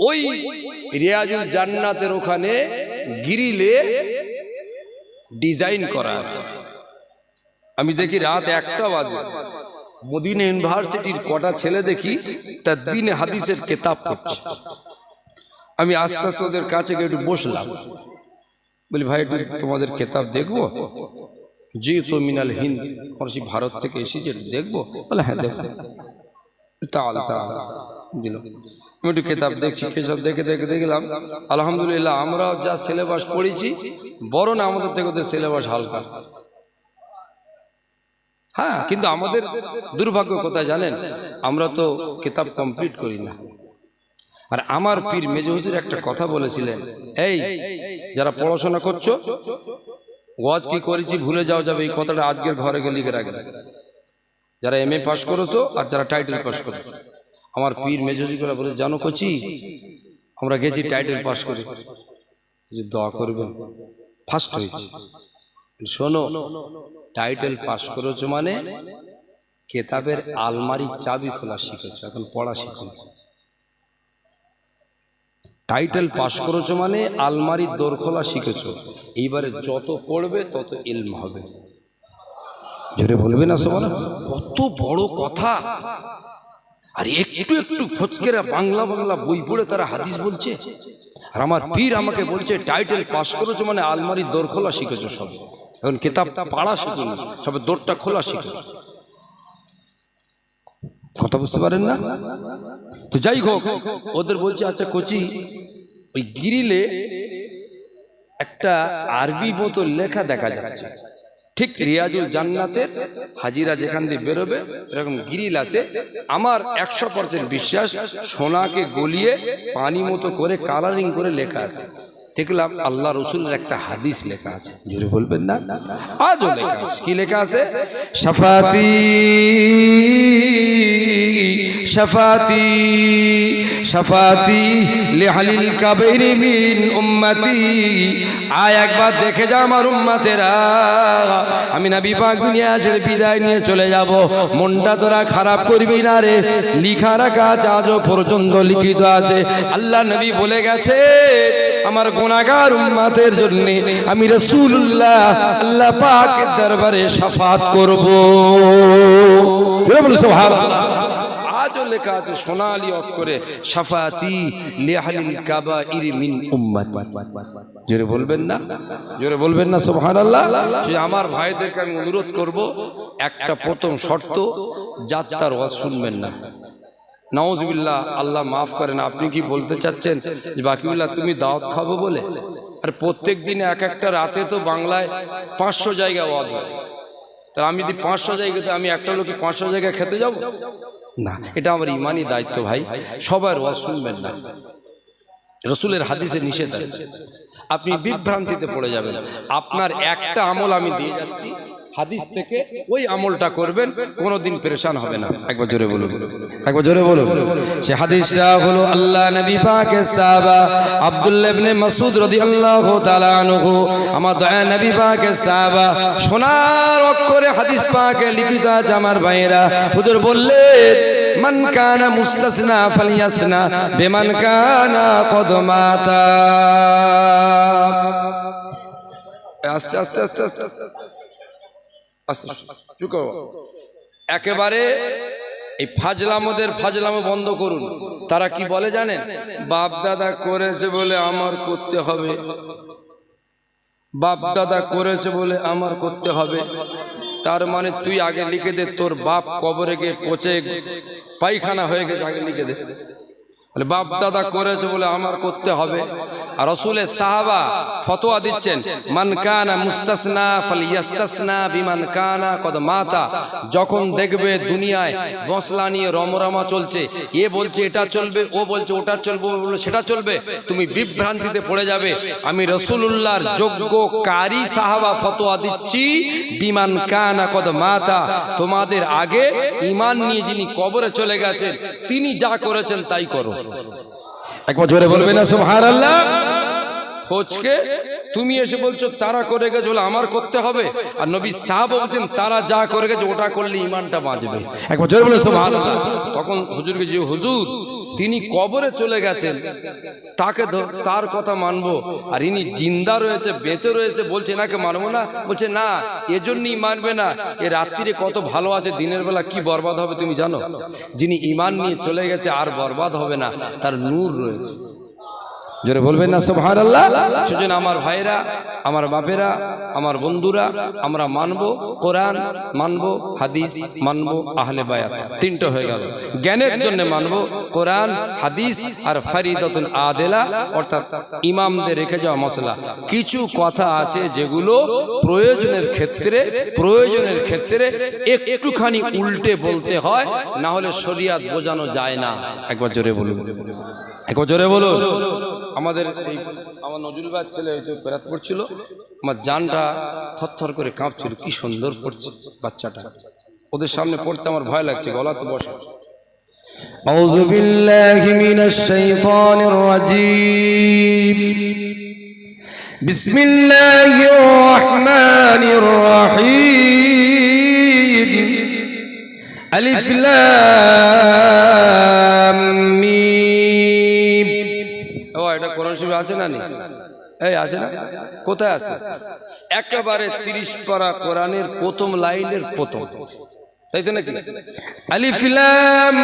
ওই রিয়াজুল জান্নাতের ওখানে গিরিলে ডিজাইন করা আছে। আমি দেখি রাত একটা বাজে। মদিনা ইউনিভার্সিটির কটা ছেলে দেখি তাদ্বিনে হাদিসের কেতাব পড়ছে। আমি আস্তে আস্তে ওদের কাছে গিয়ে একটু বসলাম। বলি, ভাই, একটু তোমাদের কেতাব দেখব? জি তো মিনাল হিন্দ ভারত থেকে এসেছি দেখব? বলে হ্যাঁ দেখো তাল তাল। দিল। আমি একটু কেতাব দেখছি কেসব দেখে দেখে দেখলাম, আলহামদুলিল্লাহ আমরাও যা সিলেবাস পড়েছি, বড় না আমাদের থেকে ওদের সিলেবাস হালকা। হ্যাঁ কিন্তু আমাদের দুর্ভাগ্য কোথায় জানেন? আমরা তো কিতাব কমপ্লিট করি না। আর আমার পীর মেজ হুজুর একটা কথা বলেছিলেন, এই, যারা পড়াশোনা করছ, ওয়াজ কি করেছি ভুলে যাওয়া যাবে, এই কথাটা আজকের ঘরে গিয়ে লিখে রাখবে। যারা এম এ পাস করেছ আর যারা টাইটেল পাস করেছ। আমার পীর মেজ হুজুর করে বলে, জানো কচি, আমরা গেছি টাইটেল পাস করে। যে দোয়া করবেন। ফার্স্ট হয়েছি। শোনো টাইটেল পাস করেছ মানে কেতাবের আলমারির চাবি খোলা শিখেছ, এখন পড়া শিখো। টাইটেল পাস করেছ মানে আলমারির দোর খোলা শিখেছো। এইবারে যত পড়বে, তত ইলম হবে। জোরে বলবে না সবাই কত বড় কথা! আর একটু একটু ফচকেরা বাংলা বাংলা বই পড়ে তারা হাদিস বলছে? আর আমার পীর আমাকে বলছে টাইটেল পাস করেছ মানে আলমারির দোর খোলা শিখেছো সব। এখন কিতাব পাড়া শিখুনি সবে দোরটা খোলা শিখেছো। কথা বুঝতে পারেন না? তো যাই হোক, ওদের বলছে আচ্ছা কোচি, ওই গিরিলে একটা আরবি মতো লেখা দেখা যাচ্ছে। ঠিক রিয়াজুল জান্নাতের হাজিরা যেখান দিয়ে বেরোবে, এরকম গিরিল আছে। আমার একশো পার্সেন্ট বিশ্বাস, সোনাকে গলিয়ে পানি মতো করে কালারিং করে লেখা আছে। দেখলাম আল্লাহ রসুলের একটা হাদিস লেখা আছে। জোরে বলবেন না? আজও লেখা আছে। কি লেখা আছে? সাফাতি শাফাতি শাফাতি লিহালিল কাবেরি মিন উম্মতি। আয় একবার দেখে যা আমার উম্মতেরা। আমি না বিপাক দুনিয়া ছেড়ে বিদায় নিয়ে চলে যাব। মনটা তোরা খারাপ করবি না রে। লিখা রাখা আজও পর্যন্ত লিখিত আছে। আল্লাহ নবী বলে গেছে আমার গুণাগার উম্মাতের জন্য আমি রসুল্লাহ আল্লাহ পাকের দরবারে সাফাত করব। আজও লেখা আছে, সোনালি অক্ষরে, সাফাতি লিহালিল কাবা ইরি মিন উম্মত। জোরে বলবেন না? জোরে বলবেন না, সুবহানাল্লাহ? যে আমার ভাইদেরকে আমি অনুরোধ করব, একটা প্রথম শর্ত, যাত্রার ওয়াজ শুনবেন না। নওয়াজবিল্লাহ আল্লাহ মাফ করেন, আপনি কি বলতে চাচ্ছেন যে বাকিউল্লাহ, তুমি দাওয়াত খাব বলে? আর প্রত্যেক দিনে এক একটা রাতে তো বাংলায় পাঁচশো জায়গা ওয়াজ হয়। তাহলে আমি যদি পাঁচশো জায়গাতে আমি একটা লোকে পাঁচশো জায়গায় খেতে যাব? না, এটা আমার ইমানই দায়িত্ব ভাই, সবার ওয়াজ শুনবেন না। রসুলের হাদিসে নিষেধ আছে। আপনি বিভ্রান্তিতে পড়ে যাবেন। আপনার একটা আমল আমি দিয়ে যাচ্ছি হাদিস থেকে ওই আমলটা করবেন কোনোদিন পেরেশান হবে না। একবার জোরে বলুন। একবার জোরে বলুন। সে হাদিসটা হলো আল্লাহ নবী পাকের সাহাবা আব্দুল্লাহ ইবনে মাসউদ রাদিয়াল্লাহু তাআলা আনহু। আমার দয়া নবী পাকের সাহাবা সোনার অক্ষরে হাদিস পাকে লিখিত আছে আমার ভাইরা হুজুর বললেন মান কানা মুস্তাসনা ফালিয়াসনা বেমান কানা কদ মাতা আস্তে আস্তে আস্তে আস্তে আস্তে। আস্তে চুকো একেবারে এই ফাজলামদের ফাজলামো বন্ধ করুন। তারা কি বলে জানেন? বাপ দাদা করেছে বলে আমার করতে হবে। বাপ দাদা করেছে বলে আমার করতে হবে। তার মানে তুই আগে লিখে দে তোর বাপ কবরে গিয়ে পচে পায়খানা হয়ে গেছে আগে লিখে দে। বলে, বাপ দাদা করেছে বলে আমার করতে হবে। আর রসুলের সাহাবা ফতোয়া দিচ্ছেন, মান কানা মুস্তাসনা ফালিয়াস্তাসনা বিমান কানা কদ মাতা। যখন দেখবে দুনিয়ায় মশলা নিয়ে রমরমা চলছে, এ বলছে, এটা চলবে, ও বলছে, ওটা চলবে, ও বলছে, সেটা চলবে। তুমি বিভ্রান্তিতে পড়ে যাবে। আমি রসুলুল্লাহর যোগ্য কারি সাহাবা ফতোয়া দিচ্ছি, বিমান কানা কদ মাতা। তোমাদের আগে ইমান নিয়ে যিনি কবরে চলে গেছেন, তিনি যা করেছেন তাই করো। একবার জোরে বলবে না সুবহানাল্লাহ। ফৌজকে তুমি এসে বলছো, তারা করে গেছে বলে আমার করতে হবে? আর নবী সাহাব বলছেন, তারা যা করে গেছে, ওটা করলে ইমানটা বাঁচবে। একবার তখন হুজুরকে যে হুজুর, তিনি কবরে চলে গেছেন, তাকে তার কথা মানবো, আর ইনি জিন্দা রয়েছে, বেঁচে রয়েছে, বলছে এনাকে মানবো না? বলছে, না, এজন্যই মানবে না। এ রাত্রিরে কত ভালো আছে, দিনের বেলা কি বরবাদ হবে তুমি জানো? যিনি ইমান নিয়ে চলে গেছে, আর বরবাদ হবে না, তার নূর রয়েছে। জোরে বলবেন না সুবহান আল্লাহ সেজন্য আমার ভাইরা, আমার বাপেরা, আমার বন্ধুরা, আমরা মানব কোরআন, মানব হাদিস, মানব আহলে বায়াত। তিনটা হয়ে গেল। জ্ঞানের জন্য মানব কোরআন, হাদিস আর ফরিদাতুল আদেলা, অর্থাৎ ইমামদের রেখে যাওয়া মশলা। কিছু কথা আছে যেগুলো প্রয়োজনের ক্ষেত্রে প্রয়োজনের ক্ষেত্রে একটুখানি উল্টে বলতে হয়, না হলে শরিয়াত বোঝানো যায় না। একবার জোরে বলুন। একবার জোরে বলো আমাদের এই আমার নজরুল ভাইয়ের ছেলে হয়তো পেরাত পড়ছিল আমার জানটা থরথর করে কাঁপছিল কি সুন্দর পড়ছে বাচ্চাটা ওদের সামনে পড়তে আমার ভয় লাগছে গলা তো বসে أعوذ بالله من الشيطان الرجيم بسم الله الرحمن الرحيم ألف لام ميم ও এটা কোরআন আছে না এই, আছে না? কোথায় আছে? একেবারে তিরিশ পারা কোরআনের প্রথম লাইনের প্রথম। তাই তো নাকি? আলিফিলাম